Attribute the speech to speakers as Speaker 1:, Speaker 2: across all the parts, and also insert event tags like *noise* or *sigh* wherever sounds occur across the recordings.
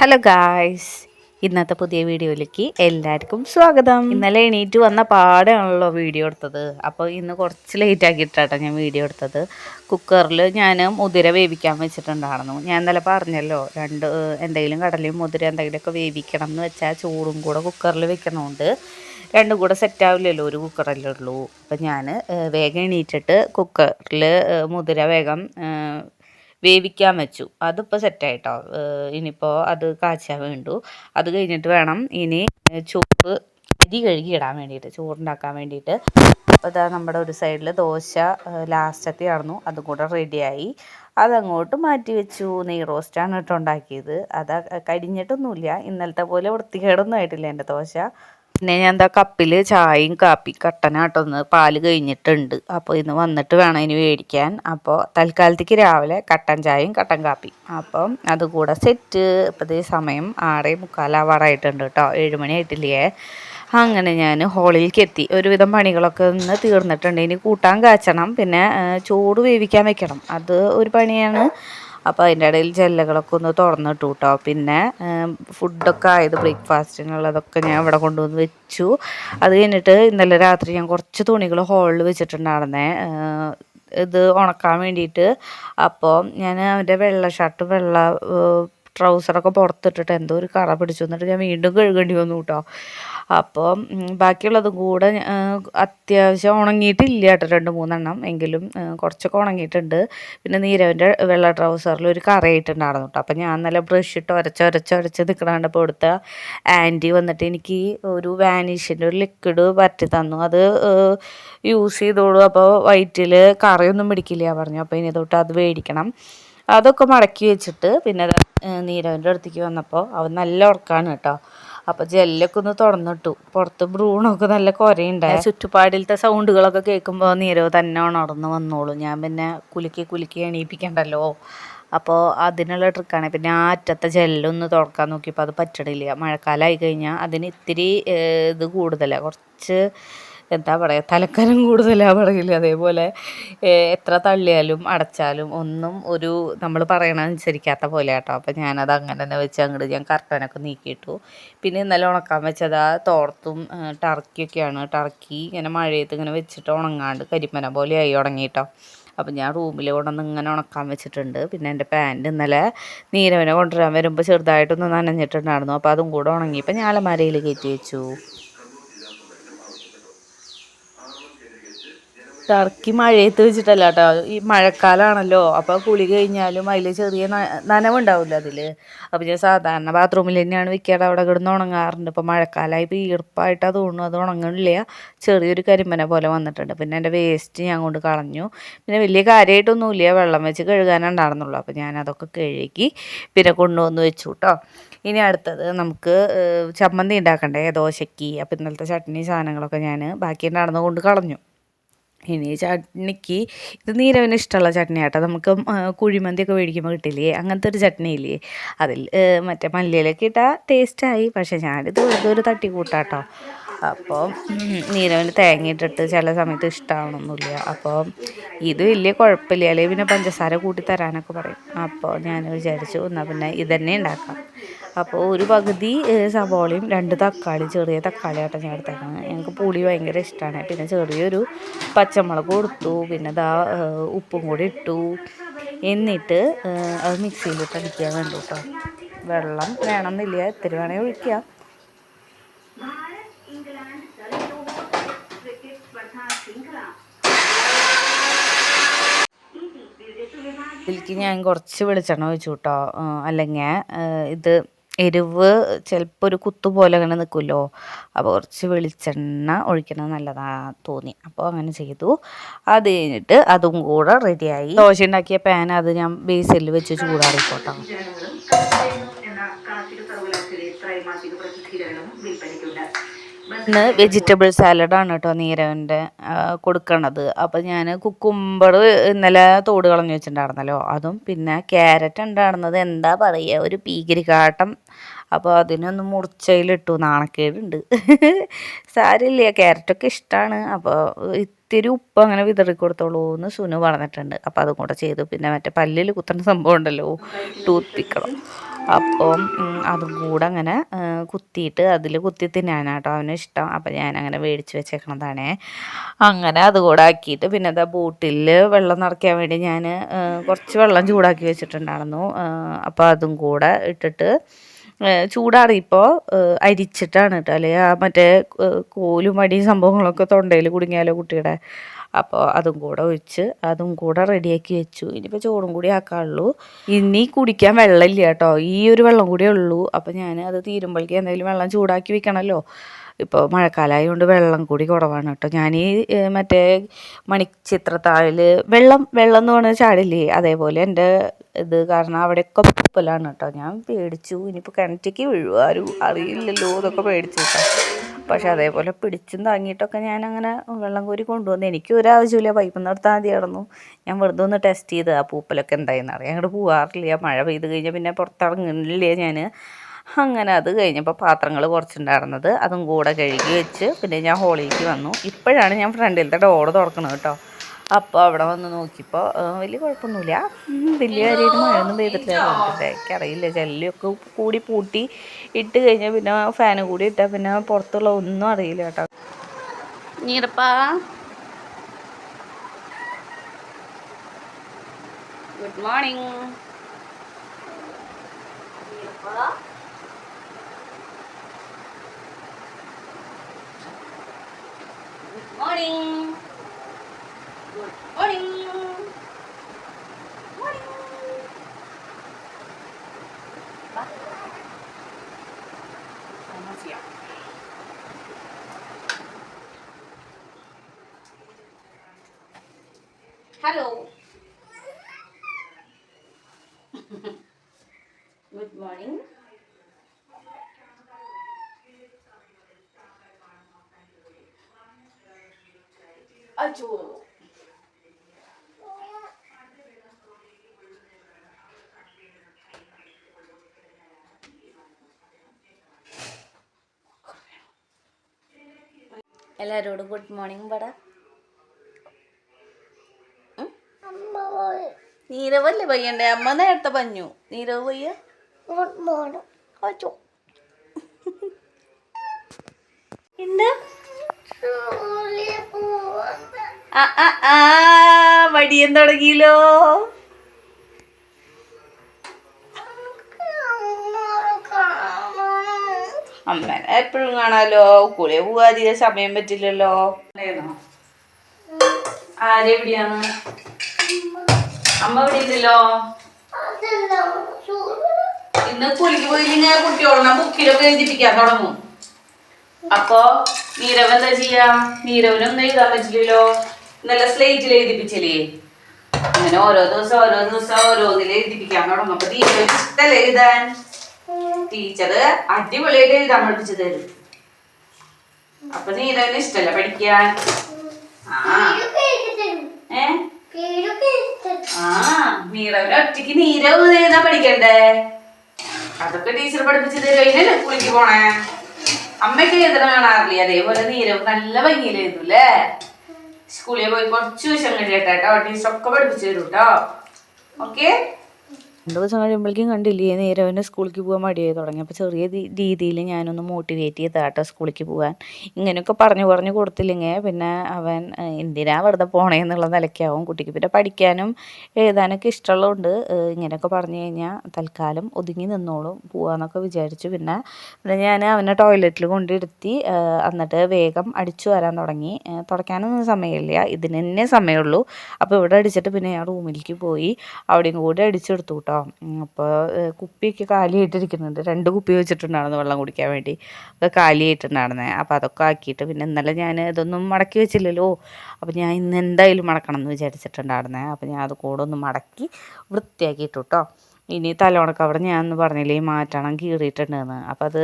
Speaker 1: Hello guys ഇന്നത്തെ പുതിയ വീഡിയോയിലേക്ക് എല്ലാവർക്കും സ്വാഗതം. ഇന്നലെ എണീറ്റ് വന്ന പാടാണല്ലോ വീഡിയോ എടുത്തത്. അപ്പോൾ ഇന്ന് കുറച്ച് ലേറ്റ് ആക്കിയിട്ടാട്ടോ ഞാൻ വീഡിയോ എടുത്തത്. കുക്കറിൽ ഞാൻ മുതിര വേവിക്കാൻ വെച്ചിട്ടുണ്ടായിരുന്നു. ഞാൻ ഇന്നലെ പറഞ്ഞല്ലോ രണ്ട് എന്തെങ്കിലും കടലയും മുതിര എന്തെങ്കിലുമൊക്കെ വേവിക്കണം എന്ന് വെച്ചാൽ ചൂടും കൂടെ കുക്കറിൽ വെക്കണമുണ്ട് രണ്ടും കൂടെ സെറ്റ് ആവില്ലല്ലോ ഒരു കുക്കറല്ലേ ഉള്ളൂ. അപ്പം ഞാൻ വേഗം എണീറ്റിട്ട് കുക്കറിൽ മുതിര വേഗം വേവിക്കാൻ വെച്ചു. അതിപ്പോൾ സെറ്റായിട്ടോ ഇനിയിപ്പോൾ അത് കാച്ചാൻ വേണ്ടു. അത് കഴിഞ്ഞിട്ട് വേണം ഇനി ചോറ് അരി കഴുകി ഇടാൻ വേണ്ടിയിട്ട് ചോറുണ്ടാക്കാൻ വേണ്ടിയിട്ട്. അപ്പോൾ ഇതാ നമ്മുടെ ഒരു സൈഡിൽ ദോശ ലാസ്റ്റത്തെ ആയിരുന്നു. അതും കൂടെ റെഡിയായി അതങ്ങോട്ട് മാറ്റി വെച്ചു. നെയ് റോസ്റ്റാണ് കേട്ടോ ഉണ്ടാക്കിയത്. അത് കഴിഞ്ഞിട്ടൊന്നുമില്ല. ഇന്നലത്തെ പോലെ വൃത്തികേടൊന്നും ആയിട്ടില്ല എന്റെ ദോശ. പിന്നെ ഞാൻ എന്താ കപ്പിൽ ചായയും കാപ്പി കട്ടനായിട്ടൊന്ന് പാൽ കഴിഞ്ഞിട്ടുണ്ട്. അപ്പോൾ ഇന്ന് വന്നിട്ട് വേണം ഇനി മേടിക്കാൻ. അപ്പോൾ തൽക്കാലത്തേക്ക് രാവിലെ കട്ടൻ ചായയും കട്ടൻ കാപ്പി അപ്പം അതുകൂടെ സെറ്റ്. ഇപ്പോഴത്തെ സമയം ആറേ മുക്കാലാവാറായിട്ടുണ്ട് കേട്ടോ ഏഴുമണി ആയിട്ടില്ലേ? അങ്ങനെ ഞാൻ ഹോളിലേക്ക് എത്തി. ഒരുവിധം പണികളൊക്കെ ഒന്ന് തീർന്നിട്ടുണ്ട്. ഇനി കൂട്ടാൻ കാച്ചണം. പിന്നെ ചൂട് വേവിക്കാൻ വെക്കണം. അത് ഒരു പണിയാണ്. അപ്പോൾ അതിന്റെ ഇടയിൽ ജെല്ലകളൊക്കെ ഒന്ന് തുറന്നിട്ടു കേട്ടോ പിന്നെ ഫുഡൊക്കെ ആയത് ബ്രേക്ക്ഫാസ്റ്റിനുള്ളതൊക്കെ ഞാൻ ഇവിടെ കൊണ്ടുവന്ന് വെച്ചു. അത് കഴിഞ്ഞിട്ട് ഇന്നലെ രാത്രി ഞാൻ കുറച്ച് തുണികൾ ഹോളിൽ വെച്ചിട്ടുണ്ടായിരുന്നേ. ഇത് ഉണക്കാൻ വേണ്ടിയിട്ട്. അപ്പോൾ ഞാൻ അവന്റെ വെള്ള ഷർട്ട് വെള്ള ട്രൗസറൊക്കെ പുറത്തിട്ടിട്ട് എന്തോ ഒരു കറ പിടിച്ചു. എന്നിട്ട് ഞാൻ വീണ്ടും കഴുകേണ്ടി വന്നു കേട്ടോ. അപ്പോൾ ബാക്കിയുള്ളതും കൂടെ അത്യാവശ്യം ഉണങ്ങിയിട്ടില്ല കേട്ടോ രണ്ട് മൂന്നെണ്ണം എങ്കിലും കുറച്ചൊക്കെ ഉണങ്ങിയിട്ടുണ്ട്. പിന്നെ നീരവന്റെ വെള്ള ട്രൗസറിൽ ഒരു കറയിട്ടുണ്ടായിരുന്നു കേട്ടോ. അപ്പോൾ ഞാൻ നല്ല ബ്രഷ് ഇട്ട് ഉരച്ച് ഉരച്ച് നിൽക്കണാണ്ട് ഇപ്പോൾ എടുത്ത ആന്റി. വന്നിട്ട് എനിക്ക് ഒരു വാനിഷിന്റെ ഒരു ലിക്വിഡ് പറ്റി തന്നു. അത് യൂസ് ചെയ്തോളൂ. അപ്പോൾ വയറ്റിൽ കറയൊന്നും പിടിക്കില്ല പറഞ്ഞു. അപ്പോൾ ഇനി തൊട്ട് അത് മേടിക്കണം. അതൊക്കെ മടക്കി വെച്ചിട്ട് പിന്നെ നീരവന്റെ അടുത്തേക്ക് വന്നപ്പോൾ അവൻ നല്ല ഉറക്കാണ് കേട്ടോ. അപ്പോൾ ജെല്ലൊക്കെ ഒന്ന് തുറന്നിട്ടു. പുറത്ത് ബ്രൂണൊക്കെ നല്ല കുറയുണ്ടായി ചുറ്റുപാടിലത്തെ സൗണ്ടുകളൊക്കെ കേൾക്കുമ്പോൾ നീരവ് തന്നെ ഉണർന്ന് വന്നോളൂ. ഞാൻ പിന്നെ കുലുക്കി കുലുക്കി എണീപ്പിക്കണ്ടല്ലോ. അപ്പോൾ അതിനുള്ള ട്രിക്കാണ് പിന്നെ ആ അറ്റത്തെ ജെല്ലൊന്ന് തുറക്കാൻ നോക്കിയപ്പോൾ അത് പറ്റണില്ല. മഴക്കാലമായി കഴിഞ്ഞാൽ അതിന് ഇത്തിരി ഇത് കൂടുതലാണ് കുറച്ച് എന്താ പറയുക തലക്കനം കൂടുതലാണ് പറയില്ല അതേപോലെ എത്ര തള്ളിയാലും അടച്ചാലും ഒന്നും ഒരു നമ്മൾ പറയണ അനുസരിക്കാത്ത പോലെ കേട്ടോ അപ്പം ഞാനത് അങ്ങനെ തന്നെ വെച്ച് അങ്ങോട്ട് ഞാൻ കർട്ടനൊക്കെ നീക്കിയിട്ടു. പിന്നെ ഇന്നലെ ഉണക്കാൻ വെച്ചത് ആ തോർത്തും ടർക്കിയൊക്കെയാണ്. ടർക്കി ഇങ്ങനെ മഴയത്ത് ഇങ്ങനെ വെച്ചിട്ട് ഉണങ്ങാണ്ട് കരിമന പോലെ ആയി ഉണങ്ങിയിട്ടോ അപ്പം ഞാൻ റൂമിൽ കൊണ്ടുവന്ന് ഇങ്ങനെ ഉണക്കാൻ വെച്ചിട്ടുണ്ട്. പിന്നെ എന്റെ പാന്റ് ഇന്നലെ നീരവനെ കൊണ്ടുവരാൻ വരുമ്പോൾ ചെറുതായിട്ടൊന്ന് നനഞ്ഞിട്ടുണ്ടായിരുന്നു. അപ്പോൾ അതും കൂടെ ഉണങ്ങിയപ്പോൾ ഞാൻ അലമാരയിൽ കയറ്റി വെച്ചു. ടർക്കി മഴയത്ത് വെച്ചിട്ടല്ല കേട്ടോ ഈ മഴക്കാലമാണല്ലോ അപ്പോൾ കുളി കഴിഞ്ഞാലും അതിൽ ചെറിയ നനവുണ്ടാവില്ല അതിൽ അപ്പോൾ ഞാൻ സാധാരണ ബാത്റൂമിൽ തന്നെയാണ് വെക്കാറ്. അവിടെ കിടന്ന് ഉണങ്ങാറുണ്ട്. ഇപ്പോൾ മഴക്കാലമായി ഇപ്പോൾ ഈർപ്പായിട്ടാണ് തോന്നുന്നു. അത് ഉണങ്ങണില്ല. ചെറിയൊരു കരിമ്പനെ പോലെ വന്നിട്ടുണ്ട്. പിന്നെ എന്റെ വേസ്റ്റ് ഞാൻ കൊണ്ട് കളഞ്ഞു. പിന്നെ വലിയ കാര്യമായിട്ടൊന്നുമില്ല വെള്ളം വെച്ച് കഴുകാനുണ്ടായിരുന്നുള്ളൂ. അപ്പോൾ ഞാൻ അതൊക്കെ കഴുകി പിന്നെ കൊണ്ടുവന്ന് വെച്ചു കേട്ടോ ഇനി അടുത്തത് നമുക്ക് ചമ്മന്തി ഉണ്ടാക്കണ്ടേ? ദോശയ്ക്ക് അപ്പോൾ ഇന്നലത്തെ ചട്നി സാധനങ്ങളൊക്കെ ഞാൻ ബാക്കി ഉണ്ടായിരുന്നത് കൊണ്ട് കളഞ്ഞു. ഇനി ചട്നിക്ക് ഇത് നീരവിന് ഇഷ്ടമുള്ള ചട്നി ആട്ടോ നമുക്ക് കുഴിമന്തിയൊക്കെ മേടിക്കുമ്പോൾ കിട്ടില്ലേ? അങ്ങനത്തെ ഒരു ചട്നി ഇല്ലേ അതിൽ മറ്റേ മല്ലിയിലൊക്കെ ഇട്ടാൽ ടേസ്റ്റായി പക്ഷേ ഞാനിത് വെറുതെ ഒരു തട്ടി കൂട്ടാട്ടോ. അപ്പോൾ നീരവിന് തേങ്ങ ഇട്ടിട്ട് ചില സമയത്ത് ഇഷ്ടമാവണമെന്നില്ല അപ്പോൾ ഇത് വലിയ കുഴപ്പമില്ല. അല്ലെങ്കിൽ പിന്നെ പഞ്ചസാര കൂട്ടി തരാനൊക്കെ പറയും. അപ്പോൾ ഞാൻ വിചാരിച്ചു എന്നാൽ പിന്നെ ഇതന്നെ ഉണ്ടാക്കാം. അപ്പോൾ ഒരു പകുതി സവാളയും രണ്ട് തക്കാളി ചെറിയ തക്കാളി ആട്ടം ഞാൻ എടുത്തേക്കുന്നത് ഞങ്ങൾക്ക് പുളി ഭയങ്കര ഇഷ്ടമാണ് പിന്നെ ചെറിയൊരു പച്ചമുളക് കൊടുത്തു പിന്നെ ദാ ഉപ്പും കൂടി ഇട്ടു. എന്നിട്ട് അത് മിക്സിയിലിട്ട് അടിക്കാൻ വേണ്ടു കേട്ടോ വെള്ളം വേണമെന്നില്ല ഇത്തിരി വേണമെങ്കിൽ ഒഴിക്കാം. ഇതിലേക്ക് ഞാൻ കുറച്ച് വെളിച്ചെണ്ണ ഒഴിച്ചു കേട്ടോ അല്ലെങ്കിൽ ഇത് എരിവ് ചിലപ്പോൾ ഒരു കുത്തു പോലെ അങ്ങനെ നിൽക്കുമല്ലോ അപ്പോൾ കുറച്ച് വെളിച്ചെണ്ണ ഒഴിക്കണത് നല്ലതാ തോന്നി. അപ്പോൾ അങ്ങനെ ചെയ്തു. അത് കഴിഞ്ഞിട്ട് അതും കൂടെ റെഡിയായി ദോശ ഉണ്ടാക്കിയ പാൻ അത് ഞാൻ ബേസിൽ വെച്ച് ചൂടാറിക്കോട്ടോ. ഇന്ന് വെജിറ്റബിൾ സാലഡാണ് കേട്ടോ നീരവന്റെ കൊടുക്കണത്. അപ്പോൾ ഞാൻ കുക്കുംബർ ഇന്നലെ തോട് കളഞ്ഞു വെച്ചിട്ടുണ്ടായിരുന്നല്ലോ അതും പിന്നെ ക്യാരറ്റ് ഉണ്ടായിരുന്നത് എന്താ പറയുക ഒരു പീകരിക്കാട്ടം അപ്പോൾ അതിനൊന്ന് മുറിച്ചയിലിട്ടു നാണക്കേടുണ്ട്. *laughs* സാരില്ല ക്യാരറ്റൊക്കെ ഇഷ്ടമാണ് അപ്പോൾ ഇത്തിരി ഉപ്പ് അങ്ങനെ വിതറി കൊടുത്തോളൂ എന്ന് സുനു പറഞ്ഞിട്ടുണ്ട്. അപ്പോൾ അതും കൂടെ ചെയ്തു. പിന്നെ മറ്റേ പല്ലിൽ കുത്തുന്ന സംഭവം ഉണ്ടല്ലോ ടൂത്ത് പിക്കണം അപ്പം അതും കൂടെ അങ്ങനെ കുത്തിയിട്ട് അതിൽ കുത്തി തിന്നാനാട്ടോ അവന് ഇഷ്ടം. അപ്പം ഞാൻ അങ്ങനെ മേടിച്ച് വെച്ചേക്കണതാണ്. അങ്ങനെ അതുകൂടെ ആക്കിയിട്ട് പിന്നെ അതാ ബോട്ടിൽ വെള്ളം നിറയ്ക്കാൻ വേണ്ടി ഞാൻ കുറച്ച് വെള്ളം ചൂടാക്കി വെച്ചിട്ടുണ്ടായിരുന്നു. അപ്പോൾ അതും കൂടെ ഇട്ടിട്ട് ചൂടാറിയപ്പോൾ അരിച്ചിട്ടാണ് കേട്ടോ. അല്ലെങ്കിൽ ആ മറ്റേ കോലും അടിയും സംഭവങ്ങളൊക്കെ തൊണ്ടയിൽ കുടുങ്ങിയാലോ കുട്ടിയുടെ? അപ്പോൾ അതും കൂടെ ഒഴിച്ച് അതും കൂടെ റെഡിയാക്കി വെച്ചു. ഇനിയിപ്പോൾ ചോറും കൂടി ആക്കാനുള്ളൂ. ഇനി കുടിക്കാൻ വെള്ളമില്ല കേട്ടോ. ഈ ഒരു വെള്ളം കൂടിയേ ഉള്ളൂ. അപ്പോൾ ഞാൻ അത് തീരുമ്പോഴേക്കും എന്തെങ്കിലും വെള്ളം ചൂടാക്കി വെക്കണമല്ലോ ഇപ്പോൾ മഴക്കാലമായതുകൊണ്ട് വെള്ളം കൂടി കുറവാണ് കേട്ടോ. ഞാൻ ഈ മറ്റേ മണിച്ചിത്രത്താഴിൽ വെള്ളം വെള്ളം എന്ന് പറഞ്ഞ ചാടില്ലേ? അതേപോലെ എന്റെ ഇത് കാരണം അവിടെയൊക്കെ പൂപ്പലാണ് കേട്ടോ. ഞാൻ പേടിച്ചു. ഇനിയിപ്പോൾ കിണറ്റിക്ക് ആരും അറിയില്ലല്ലോ എന്നൊക്കെ പേടിച്ചു കേട്ടോ. പക്ഷെ അതേപോലെ പിടിച്ചും താങ്ങിയിട്ടൊക്കെ ഞാൻ അങ്ങനെ വെള്ളം കോരി കൊണ്ടുവന്നു എനിക്ക് ഒരു പൈപ്പ് നിർത്താൻ മതിയായിരുന്നു ഞാൻ വെറുതെ ഒന്ന് ടെസ്റ്റ് ചെയ്ത് ആ പൂപ്പലൊക്കെ എന്തായെന്ന് അറിയാം അങ്ങോട്ട് പോകാറില്ല മഴ പെയ്ത് കഴിഞ്ഞാൽ പിന്നെ പുറത്തിറങ്ങുന്നില്ലേ ഞാൻ അങ്ങനെ അത് കഴിഞ്ഞപ്പോൾ പാത്രങ്ങൾ കുറച്ചുണ്ടായിരുന്നത്. അതും കൂടെ കഴുകി വെച്ച് പിന്നെ ഞാൻ ഹോളിലേക്ക് വന്നു. ഇപ്പോഴാണ് ഞാൻ ഫ്രണ്ടിലത്തെ ഡോർ തുറക്കണത് കേട്ടോ. അപ്പോൾ അവിടെ വന്ന് നോക്കിയപ്പോൾ വലിയ കുഴപ്പമൊന്നുമില്ല. വലിയ കാര്യമായിട്ട് മഴയൊന്നും പെയ്തിട്ടില്ല എനിക്കറിയില്ല ജെല്ലിയൊക്കെ കൂടി പൂട്ടി ഇട്ട് കഴിഞ്ഞാൽ പിന്നെ ഫാനും കൂടി ഇട്ടാൽ പിന്നെ പുറത്തുള്ള ഒന്നും അറിയില്ല കേട്ടോ. നീറപ്പാ good morning good morning good morning morning hello good morning എല്ലാരോടും ഗുഡ് മോർണിംഗ് പട നീരവല്ലേ പയ്യണ്ടേ അമ്മ നേരത്തെ പഞ്ഞു. നീരവ് പയ്യ
Speaker 2: ഗുഡ് മോർണിംഗ്
Speaker 1: അച്ചോ എന്താ ആ ആ ആ വടിയം തുടങ്ങിയല്ലോ. അമ്മേനെ എപ്പോഴും കാണാലോ? കുളി പോവാ അധികം സമയം പറ്റില്ലല്ലോ. അമ്മ ഇന്ന് കുളിക്ക് പോയില്ലെങ്കിൽ കുട്ടിയോളെ ബുക്കിലൊക്കെ എഴുതിപ്പിക്കാൻ തുടങ്ങും. അപ്പൊ നീരവ് എന്താ ചെയ്യാ? നീരവനൊന്നും എഴുതാൻ പറ്റില്ലല്ലോ. നല്ല സ്ലേറ്റിൽ എഴുതിപ്പിച്ചില്ലേ? അങ്ങനെ ഓരോ ദിവസം ഓരോ ദിവസം ഓരോന്നിൽ എഴുതിപ്പിക്കാൻ തുടങ്ങും. അപ്പൊ നീരവ് ഇഷ്ടല്ലേ എഴുതാൻ? ടീച്ചർ അടിപൊളിയായിട്ട് എഴുതാൻ പഠിപ്പിച്ചു തരും. അപ്പൊ നീ നീരവിന് ഇഷ്ടല്ല പഠിക്കാൻ? ആ. നീരവിന് ഒറ്റയ്ക്ക് നീരവ് എഴുതാൻ പഠിക്കണ്ടേ? അതൊക്കെ ടീച്ചർ പഠിപ്പിച്ചു തരും അതിനല്ലേ സ്കൂളിലേക്ക് പോണേ. അമ്മയ്ക്ക് എഴുതണ കാണാറില്ലേ? അതേപോലെ നീരവ് നല്ല ഭംഗിയിൽ എഴുതും അല്ലേ സ്കൂളിൽ പോയി കുറച്ച് ദിവസം കഴിയട്ടെ ടീച്ചർ ഒക്കെ പഠിപ്പിച്ചു തരും കേട്ടോ ഓക്കെ രണ്ട് ദിവസം കഴിയുമ്പോഴേക്കും കണ്ടില്ലേ നേരെ അവനെ സ്കൂളിലേക്ക് പോകാൻ മടിയായി തുടങ്ങി. അപ്പോൾ ചെറിയ രീതിയിൽ ഞാനൊന്ന് മോട്ടിവേറ്റ് ചെയ്താട്ടോ സ്കൂളിലേക്ക് പോകാൻ. ഇങ്ങനെയൊക്കെ പറഞ്ഞു പറഞ്ഞു കൊടുത്തില്ലെങ്കിൽ പിന്നെ അവൻ എന്തിനാ വെറുതെ പോണേ? എന്നുള്ള നിലയ്ക്കാവും കുട്ടിക്ക്. പിന്നെ പഠിക്കാനും എഴുതാനൊക്കെ ഇഷ്ടമുള്ളതുകൊണ്ട് ഇങ്ങനെയൊക്കെ പറഞ്ഞു കഴിഞ്ഞാൽ തൽക്കാലം ഒതുങ്ങി നിന്നോളും പോവാന്നൊക്കെ വിചാരിച്ചു. പിന്നെ പിന്നെ ഞാൻ അവനെ ടോയ്ലറ്റിൽ കൊണ്ടിരുത്തി എന്നിട്ട് വേഗം അടിച്ചു വരാൻ തുടങ്ങി. തുടയ്ക്കാനൊന്നും സമയമില്ല. ഇതിന് തന്നെ സമയമുള്ളൂ. അപ്പോൾ ഇവിടെ അടിച്ചിട്ട് പിന്നെ ഞാൻ റൂമിലേക്ക് പോയി അവിടെയും കൂടി അടിച്ചെടുത്തു കേട്ടോ. അപ്പോൾ കുപ്പിയൊക്കെ കാലിയായിട്ടിരിക്കുന്നുണ്ട്. രണ്ട് കുപ്പി വെച്ചിട്ടുണ്ടായിരുന്നു വെള്ളം കുടിക്കാൻ വേണ്ടി. അത് കാലിയായിട്ടുണ്ടായിരുന്നേ. അപ്പോൾ അതൊക്കെ ആക്കിയിട്ട് പിന്നെ ഇന്നലെ ഞാൻ ഇതൊന്നും മടക്കി വെച്ചില്ലല്ലോ. അപ്പോൾ ഞാൻ ഇന്ന് എന്തായാലും മടക്കണം എന്ന് വിചാരിച്ചിട്ടുണ്ടായിരുന്നേ. അപ്പോൾ ഞാൻ അത് കൂടെ ഒന്ന് മടക്കി വൃത്തിയാക്കിയിട്ടു കേട്ടോ ഇനി തലമുണക്ക് അവിടെ ഞാൻ ഒന്ന് പറഞ്ഞില്ലേ മാറ്റണം കീറിയിട്ടുണ്ടെന്ന്. അപ്പോൾ അത്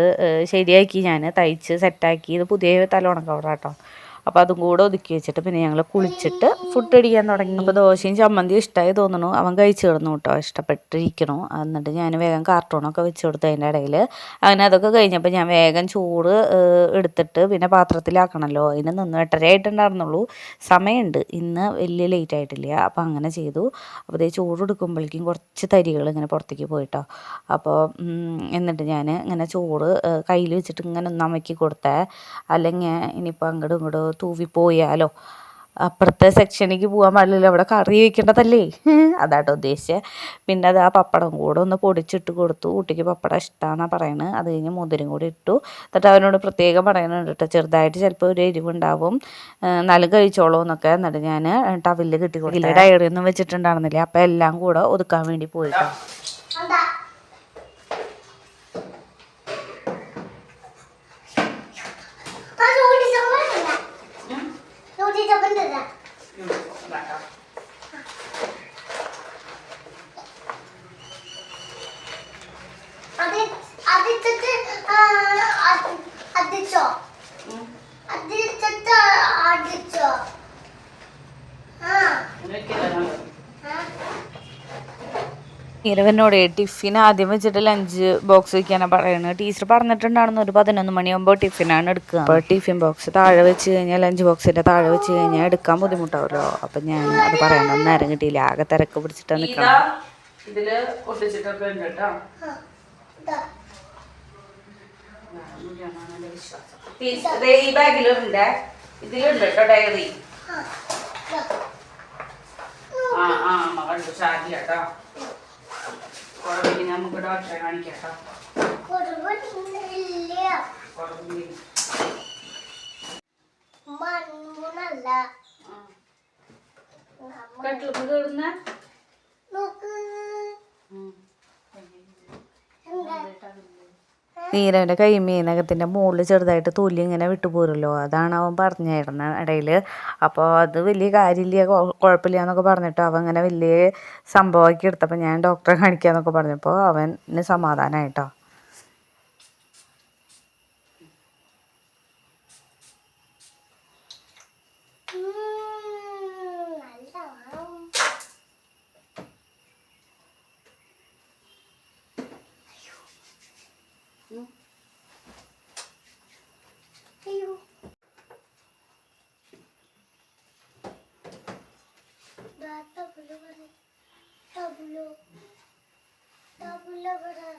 Speaker 1: ശരിയാക്കി ഞാൻ തയ്ച്ച് സെറ്റാക്കി ഇത് പുതിയ തലമുണക്ക് അവിടെ കേട്ടോ അപ്പോൾ അതും കൂടെ ഒതുക്കി വെച്ചിട്ട് പിന്നെ ഞങ്ങൾ കുളിച്ചിട്ട് ഫുഡ് അടിക്കാൻ തുടങ്ങി. അപ്പോൾ ദോശയും ചമ്മന്തിയും ഇഷ്ടമായി തോന്നുന്നു. അവൻ കഴിച്ചു കിടന്നു കേട്ടോ. ഇഷ്ടപ്പെട്ടിരിക്കണു. എന്നിട്ട് ഞാൻ വേഗം കാർട്ടൂണൊക്കെ വെച്ച് കൊടുത്തു അതിന്റെ ഇടയിൽ അങ്ങനെ അതൊക്കെ കഴിഞ്ഞപ്പോൾ ഞാൻ വേഗം ചൂട് എടുത്തിട്ട് പിന്നെ പാത്രത്തിലാക്കണമല്ലോ അതിന് നിന്ന് എട്ടര ആയിട്ടുണ്ടായിരുന്നുള്ളൂ സമയമുണ്ട്. ഇന്ന് വലിയ ലേറ്റ് ആയിട്ടില്ല. അപ്പോൾ അങ്ങനെ ചെയ്തു. അപ്പോൾ ഇതേ ചൂട് എടുക്കുമ്പോഴേക്കും കുറച്ച് തരികൾ ഇങ്ങനെ പുറത്തേക്ക് പോയിട്ടോ. അപ്പോൾ എന്നിട്ട് ഞാൻ ഇങ്ങനെ ചൂട് കയ്യിൽ വെച്ചിട്ട് ഇങ്ങനെ ഒന്ന് കൊടുത്തേ. അല്ലെങ്കിൽ ഇനിയിപ്പോൾ അങ്ങോട്ടും ഇങ്ങോട്ടും തൂവിപ്പോയാലോ? അപ്പുറത്തെ സെക്ഷനിലേക്ക് പോകാൻ പാടില്ലല്ലോ അവിടെ കറി വയ്ക്കേണ്ടതല്ലേ *laughs* അതാട്ടോ ഉദ്ദേശിച്ചത് പിന്നെ അത് ആ പപ്പടം കൂടെ ഒന്ന് പൊടിച്ചിട്ട് കൊടുത്തു. കുട്ടിക്ക് പപ്പടം ഇഷ്ടമാണെന്നാണ് പറയുന്നത് അത് കഴിഞ്ഞ് മുതിരും കൂടി ഇട്ടു. എന്നിട്ട് അവനോട് പ്രത്യേകം പറയുന്നുണ്ട് കേട്ടോ ചെറുതായിട്ട് ചിലപ്പോൾ ഒരു എരിവുണ്ടാവും. നല്ല എന്നാലും കഴിച്ചോളൂ എന്നൊക്കെ എന്നിട്ട് ഞാൻ ടവിൽ കിട്ടി കൊടുത്തില്ല ഡയറി ഒന്നും വെച്ചിട്ടുണ്ടായിരുന്നില്ല. അപ്പം എല്ലാം കൂടെ ഒതുക്കാൻ വേണ്ടി പോയിട്ടോ.
Speaker 2: അത് അതിച്ചിട്ട് അടിച്ചോ അതിച്ചിട്ട് അടിച്ചോ ആ ആ
Speaker 1: ഇരവനോട് ടിഫിൻ ആദ്യം വെച്ചിട്ട് ലഞ്ച് ബോക്സ് വെക്കാനാണ് പറയുന്നത് ടീച്ചർ പറഞ്ഞിട്ടുണ്ടായിരുന്നു ഒരു പതിനൊന്ന് മണിയാകുമ്പോൾ ടിഫിനാണ് എടുക്കുക അപ്പോൾ ടിഫിൻ ബോക്സ് താഴെ വെച്ച് കഴിഞ്ഞാൽ ലഞ്ച് ബോക്സിന്റെ താഴെ വെച്ച് കഴിഞ്ഞാൽ എടുക്കാൻ ബുദ്ധിമുട്ടാവുമല്ലോ അപ്പം ഞാൻ അത് പറയാനൊന്നും നേരം കിട്ടിയില്ല ആകെ തിരക്ക് പിടിച്ചിട്ട് നിൽക്കണം ഇതിൽ ഒട്ടിച്ചിട്ടൊക്കെ ഉണ്ട് കേട്ടോ.
Speaker 2: ഇതാ.
Speaker 1: ഈ ബാഗിലുണ്ട്. ഇതിലുണ്ട് കേട്ടോ ഡയറി
Speaker 2: ആ.
Speaker 1: ആ കണ്ടു ഷാജി കേട്ടോ കുറവില്ലെങ്കിൽ നമുക്ക് ഡോക്ടറെ കാണിക്കാം കേട്ടോ
Speaker 2: കുറവില്ല.
Speaker 1: കട്ടിലൊക്കെ കേടുന്ന നീരവന്റെ കൈ നഖത്തിന്റെ മുകളിൽ ചെറുതായിട്ട് തൊലി ഇങ്ങനെ വിട്ടുപോരുമല്ലോ അതാണ് അവൻ പറഞ്ഞിരുന്ന ഇടയിൽ അപ്പോൾ അത് വലിയ കാര്യമില്ല കുഴപ്പമില്ല എന്നൊക്കെ പറഞ്ഞിട്ട് അവൻ ഇങ്ങനെ വലിയ സംഭവമാക്കി എടുത്തപ്പോൾ ഞാൻ ഡോക്ടറെ കാണിക്കാന്നൊക്കെ പറഞ്ഞപ്പോൾ അവന് സമാധാനമായിട്ടോ
Speaker 2: നല്ല മണം. അയ്യോ ദാ ടബുലു വരെ. ടബുലു. ടബുലു വരെ.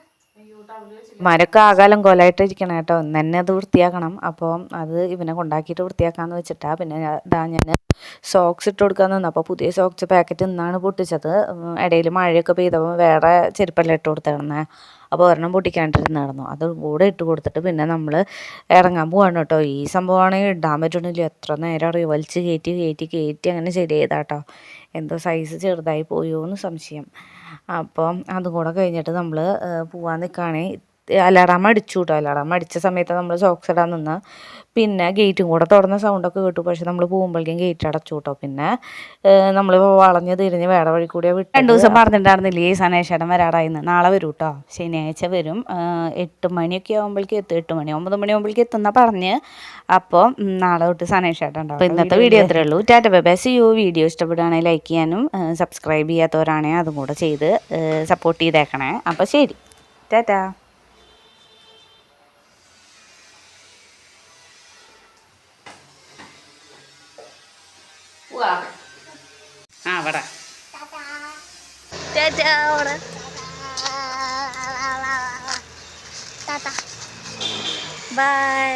Speaker 1: മരൊക്കെ ആകാലം കൊലായിട്ട് കേട്ടോ. തന്നെ അത് വൃത്തിയാക്കണം. അപ്പോൾ അത് ഇവനെ കൊണ്ടാക്കിയിട്ട് വൃത്തിയാക്കാന്ന് വെച്ചിട്ടാ പിന്നെ ഇതാ ഞാൻ സോക്സ് ഇട്ട് കൊടുക്കാൻ നിന്ന്. അപ്പോൾ പുതിയ സോക്സ് പാക്കറ്റ് നിന്നാണ് പൊട്ടിച്ചത്. ഇടയിൽ മഴയൊക്കെ പെയ്തപ്പോൾ വേറെ ചെരുപ്പല്ല ഇട്ട് കൊടുത്തിരുന്നത് അപ്പോൾ ഒരെണ്ണം പൊട്ടിക്കാണ്ടിരുന്നായിരുന്നു. അത് കൂടെ ഇട്ട് കൊടുത്തിട്ട് പിന്നെ നമ്മൾ ഇറങ്ങാൻ പോവാണ് കേട്ടോ. ഈ സംഭവമാണെങ്കിൽ ഇടാൻ പറ്റണില്ല. എത്ര നേരം അറിയോ? വലിച്ച് കയറ്റി കയറ്റി കയറ്റി അങ്ങനെ ശരിയായതാട്ടോ എന്തോ സൈസ് ചെറുതായി പോയോ എന്ന് സംശയം. അപ്പം അതും കൂടെ കഴിഞ്ഞിട്ട് നമ്മൾ പോവാൻ നിൽക്കുകയാണെങ്കിൽ അലാറാം അടിച്ചു കേട്ടോ അലാറാം അടിച്ച സമയത്ത് നമ്മൾ സോക്സ് ഇടാൻ നിന്ന്. പിന്നെ ഗേറ്റും കൂടെ തുറന്ന സൗണ്ടൊക്കെ കേട്ടു. പക്ഷെ നമ്മൾ പോകുമ്പോഴേക്കും ഗേറ്റ് അടച്ചു കേട്ടോ പിന്നെ നമ്മൾ വളഞ്ഞ് തിരിഞ്ഞ് വേറെ വഴി കൂടെ വിട്ടു രണ്ട് ദിവസം പറഞ്ഞിട്ടുണ്ടായിരുന്നില്ലേ ഈ സനേഷേടം വരാറായിന്ന്? നാളെ വരും കേട്ടോ ശനിയാഴ്ച വരും. എട്ട് മണിയൊക്കെ ആകുമ്പോഴേക്കും എത്തും. എട്ട് മണി ഒമ്പത് മണി ആകുമ്പോഴേക്കും എത്തുന്ന പറഞ്ഞ്. അപ്പോൾ നാളെ തൊട്ട് സനേഷേട്ടൻ ഉണ്ടാവും. അപ്പോൾ ഇന്നത്തെ വീഡിയോ അത്രേ ഉള്ളൂ. Tata bye see you video ഇഷ്ടപ്പെടുകയാണെങ്കിൽ ലൈക്ക് ചെയ്യാനും സബ്സ്ക്രൈബ് ചെയ്യാത്തവരാണെങ്കിൽ അതും കൂടെ ചെയ്ത് സപ്പോർട്ട് ചെയ്തേക്കണേ. അപ്പോൾ ശരി. ടാറ്റാ ആ
Speaker 2: വട.
Speaker 1: ബൈ